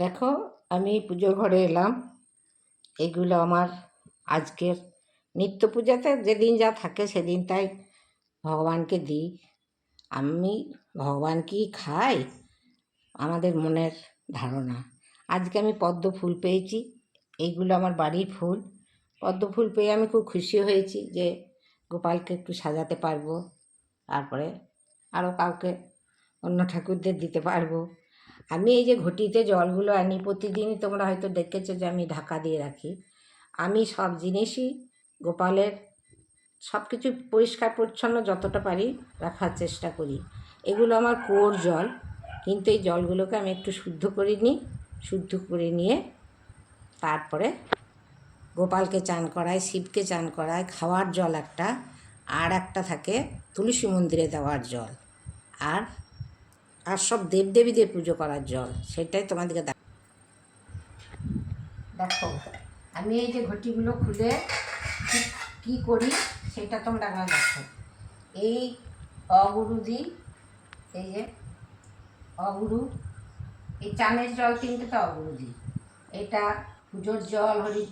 দেখো, আমি পুজোর ঘরে এলাম। এগুলো আমার আজকের নিত্য পূজাতে যেদিন যা থাকে সেদিন তাই ভগবানকে দিই। আমি ভগবান কি খাই? আমাদের মনের ধারণা। আজকে আমি পদ্ম ফুল পেয়েছি। এইগুলো আমার বাড়ির ফুল। পদ্ম ফুল পেয়ে আমি খুব খুশি হয়েছি যে গোপালকে একটু সাজাতে পারব। তারপরে আরও কাউকে অন্য ঠাকুরদের দিতে পারব। আমি এই যে ঘটিতে জলগুলো আনি, প্রতিদিনই তোমরা হয়তো দেখেছ যে আমি ঢাকা দিয়ে রাখি। আমি সব জিনিসই গোপালের সব কিছু পরিষ্কার পরিচ্ছন্ন যতটা পারি রাখার চেষ্টা করি। এগুলো আমার কুয়োর জল, কিন্তু এই জলগুলোকে আমি একটু শুদ্ধ করে নিই, শুদ্ধ করে নিয়ে তারপরে গোপালকে চান করায় শিবকে চান করায় খাওয়ার জল একটা, আর একটা থাকে তুলসী মন্দিরে দেওয়ার জল। আর আর সব দেবদেবীদের পুজো করার জল, সেটাই তোমাদেরকে দেখ দেখো, আমি এই যে ঘটিগুলো খুলে কি- করি সেটা তোমরা আগে দেখো। এই অগুরু দিই এই যে অগুরু, এই চানের জল তিনটেতে অগুরু দিই এটা পুজোর জল, হরি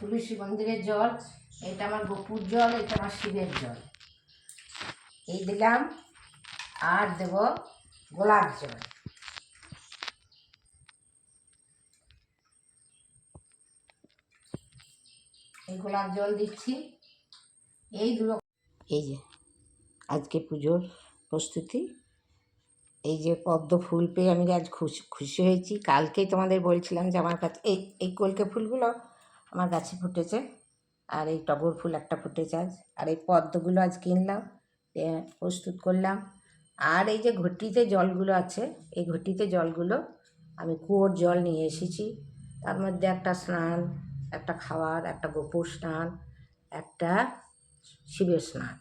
তুলসী মন্দিরের জল, এটা আমার গোপুর জল, এটা আমার শিবের জল। এই দিলাম, আর দেব গোলাপ জল। এই গোলাপ জল দিচ্ছি। এই দুটো এই যে, আজকে পুজোর প্রস্তুতি। এই যে পদ্ম ফুল পেয়ে আমি আজ খুশি খুশি হয়েছি। কালকেই তোমাদের বলছিলাম যে আমার কাছে এই এই কলকে ফুলগুলো আমার গাছে ফুটেছে। আর এই টগর ফুল একটা ফুটেছে আজ। আর এই পদ্মগুলো আজ কিনলাম প্রস্তুত করলাম। আর এই যে ঘটিতে জলগুলো আছে, এই ঘটিতে জলগুলো আমি কুয়োর জল নিয়ে এসেছি। তার মধ্যে একটা স্নান, একটা খাওয়ার, একটা গোপুর স্নান, একটা শিবের স্নান।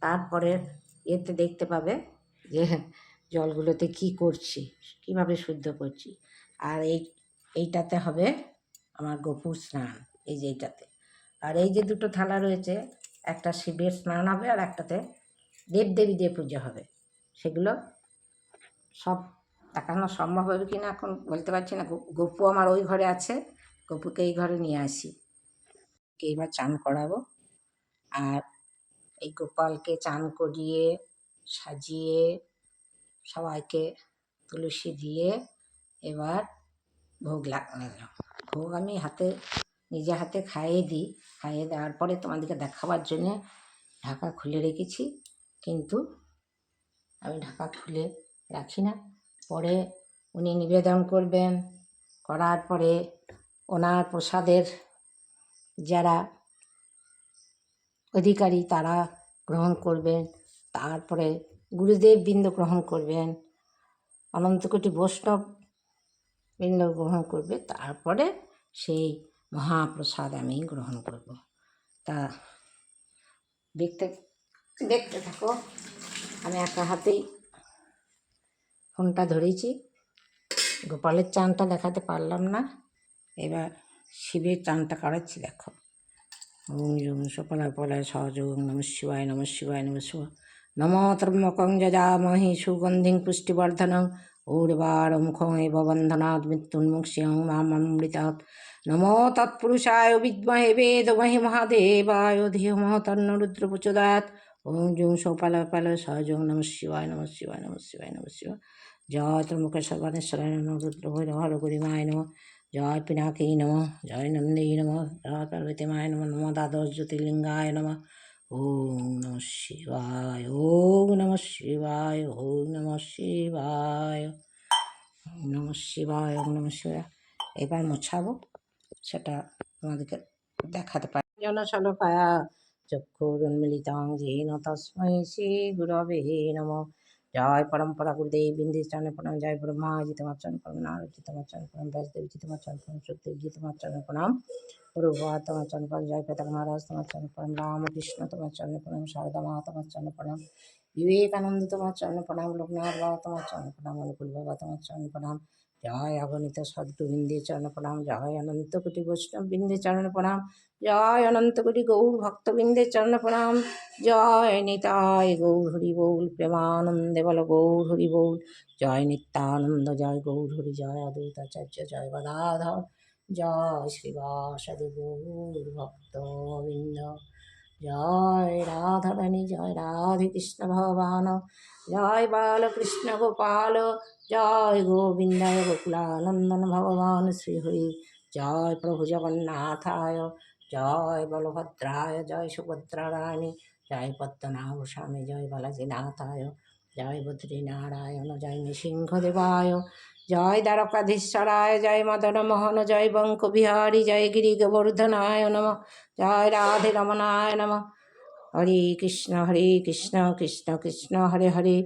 তারপরে এতে দেখতে পাবে যে জলগুলোতে কি করছি, কীভাবে শুদ্ধ করছি। আর এই, এইটাতে হবে আমার গোপুর স্নান, এই যে এইটাতে। আর এই যে দুটো থালা রয়েছে, একটা শিবের স্নান হবে আর একটাতে দেবদেবী দিয়ে পুজো হবে। সেগুলো সব দেখানো সম্ভব হবে কি না এখন বলতে পারছি না। গপু আমার ওই ঘরে আছে, গপুকে এই ঘরে নিয়ে আসি। কে এবার চান করাবো। আর এই গোপালকে চান করিয়ে, সাজিয়ে, সবাইকে তুলসী দিয়ে এবার ভোগ লাগালাম ভোগ আমি হাতে, নিজে হাতে খাইয়ে দিই। খাইয়ে দেওয়ার পরে তোমাদেরকে দেখাবার জন্যে ঢাকা খুলে রেখেছি। কিন্তু আমি ঢাকা খুলে রাখি না। পরে উনি নিবেদন করবেন, করার পরে ওনার প্রসাদের যারা অধিকারী তারা গ্রহণ করবেন, তারপরে গুরুদেব বৃন্দ গ্রহণ করবেন অনন্তকোটি বৈষ্ণব বৃন্দ গ্রহণ করবে, তারপরে সেই মহাপ্রসাদ আমি গ্রহণ করব। তা দেখতে দেখতে থাকো। আমি একা হাতেই ফোনটা ধরেছি। গোপালের চানটা দেখাতে পারলাম না। এবার শিবের চানটা কাটাচ্ছি দেখো। ওম যুম সপলায় পলায় সহযোগ নম শিবায় নম শিবায় নম শিব। নম ত্রম্বকং সুগন্ধি সুগন্ধিং ঔর্বার ঊর্বারমুখং এব বন্ধনাৎ মৃত্যুন্মুক্ষ্যং মামৃতাৎ নমো তৎপুরুষায় বিদ্মহে বেদমহি মহাদেবায়। ধিয়মহ তন্নরুদ্রপ্রচোদয়াৎ ওম জুম সৌপাল পাল সহযোগ নম শিবায় নম শিবায় নম শিবায় নম শিব জয় ত্রমুখ সর্বানেশ্বরায় নম রুদ্র ভৈরব রঘুরিমায় নম। জয় পিনাকী নম, জয় নন্দী নম জয় পার্বতীমায় নম নম দ্বাদশ জ্যোতির্লিঙ্গায় নম। ওম নম শিবায়, ওম নম শিবায়, ওম নম শিবায় নম শিবায়, ওম নম শিবায়। এবার মোছাবো, সেটা আমাদেরকে দেখাতে পারি। জন পায়া চক্ষুরুন্মিলিতং যেন তস্মৈ শ্রী গুরবে নমঃ জয় পরম্পরা গুরুদেব বিন্দির প্রণাম জয় ব্রহ্মা জিতমাচরণ প্রণাম নারদ জিতমাচরণ প্রণাম ব্যাসদেব জিতমাচরণ প্রণাম সুখদেব জিতমাচরণ প্রণাম প্রভা তোমার চরণ প্রণাম জয় পেতা মহারাজ তোমার চরণ প্রণাম রামকৃষ্ণ তোমার চরণ প্রণাম শারদা মা তোমার চরণ প্রণাম বিবেকানন্দ তোমার চরণ প্রণাম লোকনাথ বাবা তোমার চরণ প্রণাম অনুকূল বাবা তোমার চরণ প্রণাম জয় অগণিত সদ্গোবিন্দে চরণ প্রণাম জয় অনন্ত কোটি বৈষ্ণব বৃন্দে চরণ প্রণাম জয় অনন্ত কোটি গৌর ভক্তবৃন্দের চরণ প্রণাম জয় নিতাই গৌর হরি বৌল প্রেমানন্দে বল গৌর হরি বৌল, জয় নিত্যানন্দ, জয় গৌর হরি জয় অদ্বৈতাচার্য, জয় গদাধর, জয় শ্রীবাসাদি গৌর ভক্তবৃন্দ জয় রাধারানী জয় রাধে কৃষ্ণ ভগবান, জয় বালকৃষ্ণ গোপাল, জয় গোবিন্দায় গোকুলানন্দন ভগবান শ্রীহরি, জয় প্রভু জগন্নাথায়, জয় বলভদ্রায়, জয় সুভদ্রারায়ণী জয় পদ্মনাভ জয় বালাজি নাথায় জয় বদ্রীনারায়ণ, জয় নৃসিংহদেবায় জয় দ্বারকাধীশ্বরায় জয় মদন মোহন, জয় বঙ্ক বিহারী জয় গিরি গোবর্ধনায় নম, জয় রাধে রমনায় নম। হরে কৃষ্ণ হরে কৃষ্ণ কৃষ্ণ কৃষ্ণ, হরে হরে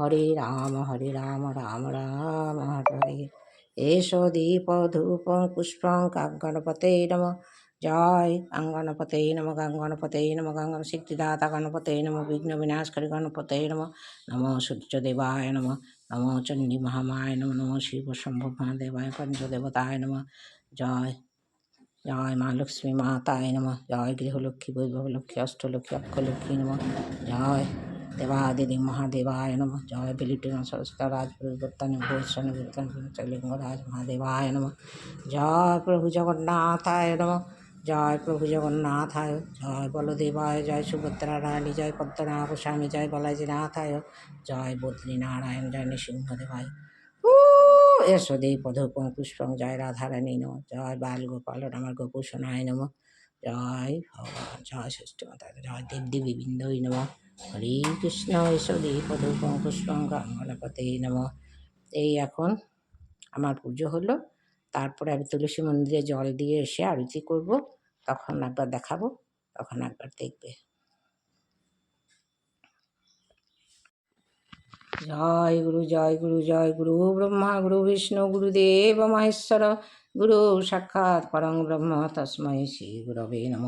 হরে রাম হরে রাম রাম রাম, হরে হরে। এসো দীপ, ধূপ, পুষ্পং গণপতে নম। জয় গঙ্গণপতে নম গঙ্গণপতে নম গঙ্গন সিদ্ধিদাতা গণপতে নম, বিঘ্ন বিনাশকারী গণপতে নম। নম সূর্যদেবায় নম। নম চণ্ডী মহামায় নম নম শিব শম্ভ মহাদেবায় পঞ্চদেবতায় নম জয় জয় মা লক্ষ্মী মাতায় নম জয় গৃহলক্ষ্মী বৈভবলক্ষ্মী অষ্টলক্ষ্মী অক্ষলক্ষ্মী নম জয় দেবাদিদি মহাদেবায় নম জয় বিলিটিন সরস্বতা রাজ পরিবর্তন ভূষণ লিঙ্গরাজ মহাদেবায় নম জয় প্রভু জগন্নাথায় নম জয় প্রভু জগন্নাথায় জয় বলদেব বলদেবায়, জয় সুভদ্রা রানী জয় পদ্মনাভ স্বামী জয় বালাজি নাথায় জয় বদ্রীনারায়ণ, জয় নৃসিংহদেবায়। ও এসো দেব পদপং পুষ্পং জয় রাধারানী নম। জয় বাল গোপাল আমার গোপুষণায় নম। জয় ভগবান, জয় ষষ্ঠ মাতা, জয় দেব দেবী বিন্দই নম। হরে কৃষ্ণ, এসো দেব পদপং পুষ্পং গণপতে নম। এই এখন আমার পুজো হলো। তারপরে আমি তুলসী মন্দিরে জল দিয়ে এসে আরতি করব। তখন একবার দেখাবো, তখন একবার দেখবে। জয় গুরু জয় গুরু জয় গুরু, ব্রহ্মা গুরু, বিষ্ণু গুরুদেব মহেশ্বর গুরু, সাক্ষাৎ পরং ব্রহ্ম তস্मै শ্রী গুরবে নম।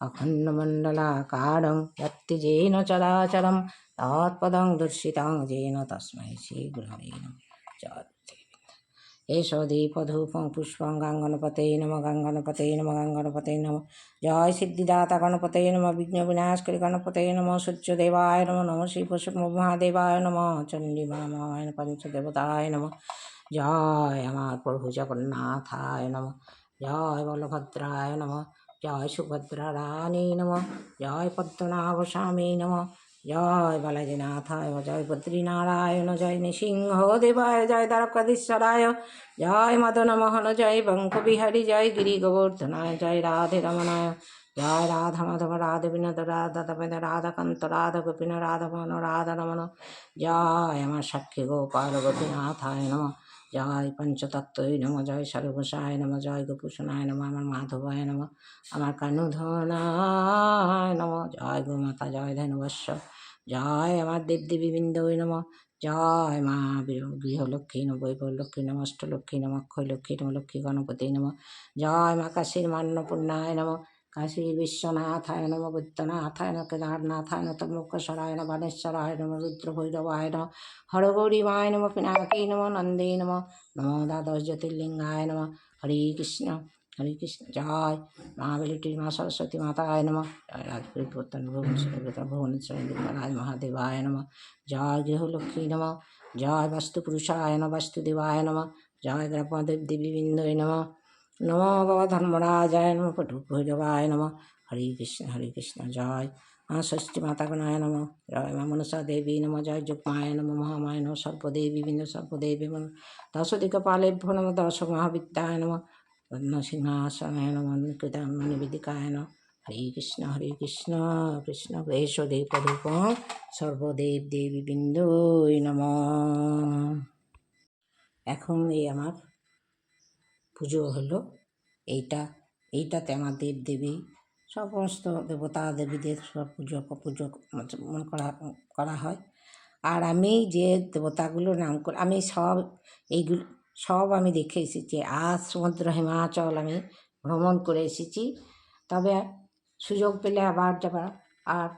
অখণ্ডমণ্ডলাকারং যত্তি যেন চরাচরম, তৎপদং দর্শিতং যেন তস্मै শ্রী গুরবে নম। জয় এসো দীপধূপং পুষ্পং গাঙ্গনপতে নম গাঙ্গনপতে নম গাঙ্গনপতে নম। জয় সিদ্ধিদাতা গণপতে নম বিঘ্ন বিনাশকারী গণপতে নম সূর্যদেবায় নম নম শ্রী পশু মহাদেবায় নম চণ্ডী মামায় পঞ্চদেবতায় নম। জয় আমার প্রভু জগন্নাথায় নম। জয় বলভদ্রায় নম। জয় সুভদ্রা রানী নম। জয় পদ্মনাভ স্বামী নম। জয় বালাজীনাথায় জয় বদ্রীনারায়ণ জয় নৃসিংহ দেবায় জয় দ্বারকাধীশ্বরায় জয় মদন মোহন জয় বঙ্ক বিহারী জয় গিরি গোবর্ধনায় জয় রাধে রমণায় জয় রাধা মাধব রাধ বিনোদ, রাধা রাধাকান্ত, রাধা গোপীন রাধমন রাধা রমণ, জয় আমার সাক্ষী গোপাল গোপীনাথায় নম। জয় পঞ্চতত্ত্বই নম জয় সর্বসায় নম জয় গোপুষণায় নম আমার মাধবায়, নম আমার কানুধনায়, নম জয় গোমাতা জয় ধনুবস্য জয় আমার দেবদেবী বিন্দুই নম জয় মা গৃহলক্ষ্মী, নম বৈভলক্ষ্মী নম অষ্টলক্ষ্মী, নম অক্ষয় লক্ষ্মী নম লক্ষ্মী গণপতি, নম জয় মা কাশীর মান্যপূর্ণায়, নম কাশী বিশ্বনাথায় নম বৈদ্যনাথায় নম কেদারনাথায় নম তম্বকেশ্বরায় নম বানেশ্বরায় নম রুদ্রভৈরবায় নম হরগৌরীমায় নম পিনাকী নম নন্দে নম নমো দ্বাদশ জ্যোতির্লিঙ্গায় নম হরে কৃষ্ণ হরে কৃষ্ণ জয় মা বেলিটির মা সরস্বতী মাতায় নম জয় রাজপুরী প্রত্যন ভুবনেশ্বর ভুবনেশ্বর রাজ মহাদেবায় নম জয় গৃহলক্ষ্মী নম জয় বাস্তুপুরুষায় নম বাস্তুদেবায় নম জয় গ্রহদেব দেবী বিন্দুয় নম নম বাবা ধর্মরাজায় নম পটু ভৈরবায় নম হরে কৃষ্ণ হরে কৃষ্ণ জয় মা ষষ্ঠী মাতা গণায় নম জয় মা মনসা দেবী নম জয় যোগমায় নম মহামায় নম সর্বদেবী বিন্দু সর্বদেবী নম দশদিকপালেভ্য নম দশ মহাবিদ্যায় নম পদ্মসিংহাসনায় নম নিবেদিকায় নম হরে কৃষ্ণ হরে কৃষ্ণ কৃষ্ণ বৈশ্বদেব পদূপ সর্বদেব দেবী বিন্দুই নম এখন এই আমার পুজো হলো। এইটা, এইটাতে আমার দেব দেবী সমস্ত দেবতা দেবীদের সব পুজো পুজো মনে করা করা হয়। আর আমি যে দেবতাগুলোর নাম করে, আমি সব এইগুলো, সব আমি দেখে এসেছি। আজ সমুদ্র হিমাচল আমি ভ্রমণ করে এসেছি। তবে সুযোগ পেলে আবার যাবার। আর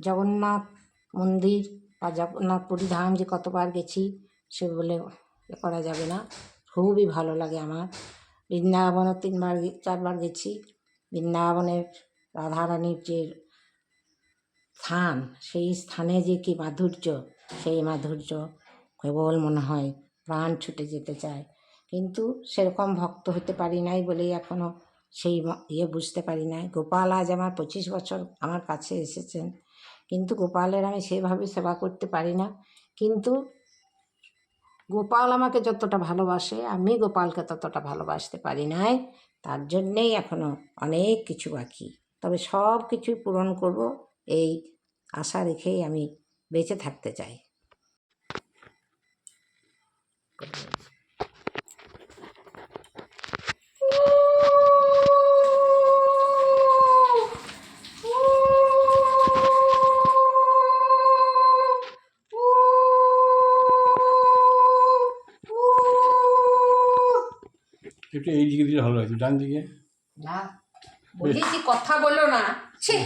জগন্নাথ মন্দির বা জগন্নাথ পুরী ধাম যে কতবার গেছি সে বলে করা যাবে না। খুবই ভালো লাগে আমার। বৃন্দাবনও তিনবার চারবার গেছি। বৃন্দাবনের রাধারানীর যে স্থান, সেই স্থানে যে কি মাধুর্য, সেই মাধুর্য কেবল মনে হয় প্রাণ ছুটে যেতে চায়। কিন্তু সেরকম ভক্ত হতে পারি নাই বলেই এখনও সেই ইয়ে বুঝতে পারি নাই। গোপাল আজ আমার পঁচিশ বছর আমার কাছে এসেছেন। কিন্তু গোপালের আমি সেভাবে সেবা করতে পারি না। কিন্তু গোপাল আমাকে যতটা ভালোবাসে, আমি গোপালকে ততটা ভালোবাসতে পারি নাই। তার জন্যেই এখনও অনেক কিছু বাকি। তবে সব কিছুই পূরণ করব, এই আশা রেখেই আমি বেঁচে থাকতে চাই। একটু এই দিকে দিলে ভালো লাগছে ডান দিকে। না বলি কথা বলো না ছি।